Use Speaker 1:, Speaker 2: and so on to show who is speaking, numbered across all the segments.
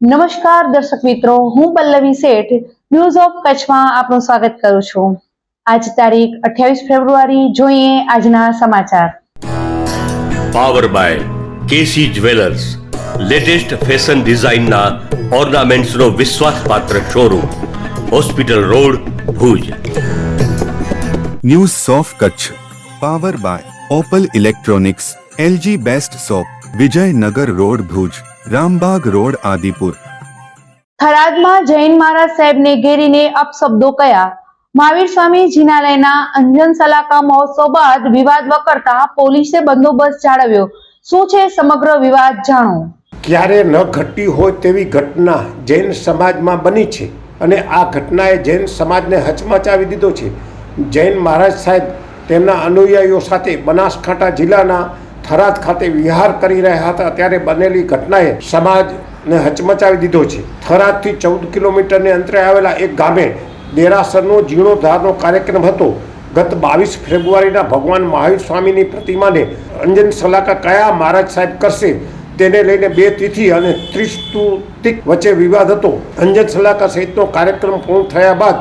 Speaker 1: નમસ્કાર દર્શક મિત્રો હું પલ્લવી શેઠ ન્યૂઝ ઓફ કચ્છમાં આપનું સ્વાગત કરું છું. આજ તારીખ અઠ્યાવીસ ફેબ્રુઆરી જોઈએ આજના સમાચાર.
Speaker 2: Power by KC jewellers latest fashion ડિઝાઇનના ઓર્નામેન્ટ્સનો વિશ્વાસપાત્ર showroom hospital road Bhuj.
Speaker 3: News of Kutch power by Opal electronics LG best shop Vijaynagar road Bhuj. Rambagh road Adipur.
Speaker 1: થરાદમાં Jain મહારાજ સાહેબને ઘેરીને અપશબ્દો કયા? મહાવીર સ્વામી જિનાલયના અંજન સલાકા મહોત્સવ બાદ વિવાદ વકરતા પોલીસે બંદોબસ્ત જાળવ્યો. શું છે સમગ્ર વિવાદ જાણો?
Speaker 4: ક્યારે ન ઘટી હોય તેવી ઘટના જૈન સમાજમાં બની છે અને આ ઘટનાએ જૈન સમાજને હચમચાવી દીધો છે. જૈન મહારાજ સાહેબ તેમના અનુયાયીઓ સાથે બનાસકાંઠા જિલ્લાના થરાદ ખાતે વિહાર કરી રહ્યા હતા, ત્યારે બનેલી ઘટનાએ સમાજને હચમચાવી દીધો છે. થરાદથી ચૌદ કિલોમીટરને અંતરે આવેલા એક ગામે દેરાસરનો જીર્ણોદ્ધારનો કાર્યક્રમ હતો. ગત બાવીસ ફેબ્રુઆરીના ભગવાન મહાવીર સ્વામીની પ્રતિમાને અંજન સલાકા કયા મહારાજ સાહેબ કરશે તેને લઈને બે તિથિ અને ત્રિસ્તુતિક વચ્ચે વિવાદ હતો. અંજન સલાકા સહિતનો કાર્યક્રમ પૂર્ણ થયા બાદ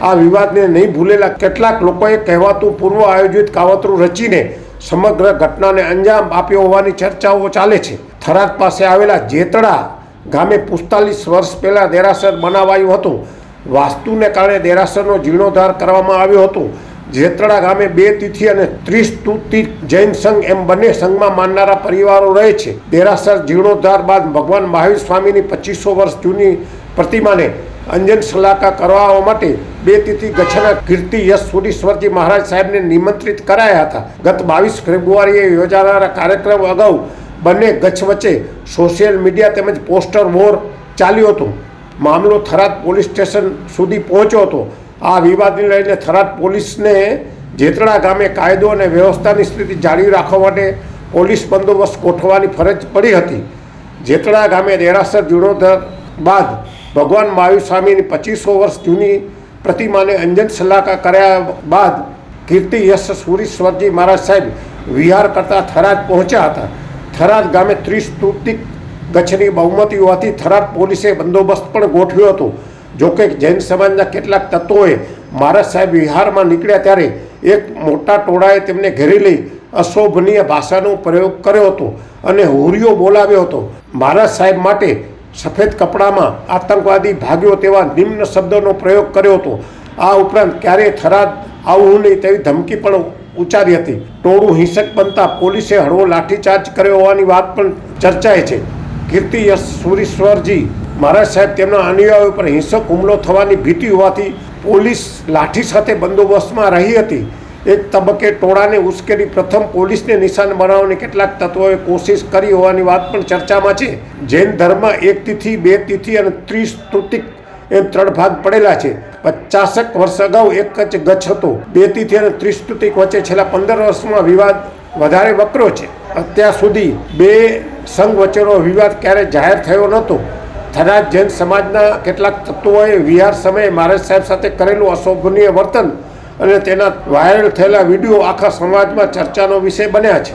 Speaker 4: આ વિવાદને નહીં ભૂલેલા કેટલાક લોકોએ કહેવાતું પૂર્વ આયોજિત કાવતરું રચીને સમગ્ર ઘટનાને અંજામ આપ્યો હોવાની ચર્ચાઓ ચાલે છે. થરાદ પાસે આવેલા જેતડા ગામે પિસ્તાલીસ વર્ષ પહેલાં દેરાસર બનાવાયું હતું. વાસ્તુને કારણે દેરાસરનો જીર્ણોદ્ધાર કરવામાં આવ્યો હતો. જેતડા ગામે બે તિથિ અને ત્રીસ તુતિ જૈન સંઘ એમ બંને સંઘમાં માનનારા પરિવારો રહે છે. દેરાસર જીર્ણોદ્ધાર બાદ ભગવાન મહાવીર સ્વામીની પચીસો વર્ષ જૂની પ્રતિમાને અંજન શલાકા કરવા માટે બે તિથિ ગચ્છના કીર્તિ યશ સુરીશ્વરજી મહારાજ સાહેબને નિમંત્રિત કરાયા હતા. ગત બાવીસ ફેબ્રુઆરીએ યોજાનારા કાર્યક્રમ અગાઉ બંને ગચ્છ વચ્ચે સોશિયલ મીડિયા તેમજ પોસ્ટર વોર ચાલ્યો હતો. મામલો થરાદ પોલીસ સ્ટેશન સુધી પહોંચ્યો હતો. આ વિવાદને લઈને થરાદ પોલીસને જેતળા ગામે કાયદો અને વ્યવસ્થાની સ્થિતિ જાળવી રાખવા માટે પોલીસ બંદોબસ્ત ગોઠવવાની ફરજ પડી હતી. જેતળા ગામે દેરાસર જીર્ણોદ્ધાર બાદ ભગવાન મહાવીર સ્વામીની પચીસો વર્ષ જૂની પ્રતિમાને અંજન સલાહકાર કર્યા બાદ કીર્તિ યશ સુરીશ્વરજી મહારાજ સાહેબ વિહાર કરતા થરાદ પહોંચ્યા હતા. થરાદ ગામે ત્રીસ તૂતિક ગચ્છની બહુમતી હોવાથી થરાદ પોલીસે બંદોબસ્ત પણ ગોઠવ્યો હતો. જોકે જૈન સમાજના કેટલાક તત્વોએ મહારાજ સાહેબ વિહારમાં નીકળ્યા ત્યારે એક મોટા ટોળાએ તેમને ઘેરી લઈ અશોભનીય ભાષાનો પ્રયોગ કર્યો હતો અને હુરિયો બોલાવ્યો હતો. મહારાજ સાહેબ માટે સફેદ કપડામાં આતંકવાદી ભાગ્યો તેવા નિમ્ન શબ્દોનો પ્રયોગ કર્યો હતો. આ ઉપરાંત ક્યારેય થરાદ આવું નહીં તેવી ધમકી પણ ઉચ્ચારી હતી. ટોળું હિંસક બનતા પોલીસે હળવો લાઠીચાર્જ કર્યો હોવાની વાત પણ ચર્ચાય છે. કીર્તિ યશ સુરીશ્વરજી, મહારાજ સાહેબ તેમના અનુયાયીઓ પર હિંસક હુમલો થવાની ભીતિ હોવાથી પોલીસ લાઠી સાથે બંદોબસ્તમાં રહી હતી. એક તબક્કે ટોળાને ઉશ્કેરી પ્રથમ પોલીસને નિશાન બનાવવાની કેટલાક તત્વોએ કોશિશ કરી હોવાની વાત પણ ચર્ચામાં છે. જૈન ધર્મ એક તિથિ, બે તિથિ અને ત્રીસ તૃતિક એમ ત્રણ ભાગ પડેલા છે. પચાસક વર્ષ અગાઉ એક જ ગચ્છ હતો. બે તિથિ અને ત્રીસ તૃતિક વચ્ચે છેલ્લા પંદર વર્ષમાં વિવાદ વધારે વકરો છે. અત્યાર સુધી બે સંઘ વચ્ચેનો વિવાદ ક્યારે જાહેર થયો નહોતો. થરાદ જૈન સમાજના કેટલાક તત્વોએ વિહાર સમયે મહારાજ સાહેબ સાથે કરેલું અશોભનીય વર્તન અને તેના વાયરલ થયેલા વીડિયો આખા સમાજમાં ચર્ચાનો વિષય બન્યા છે.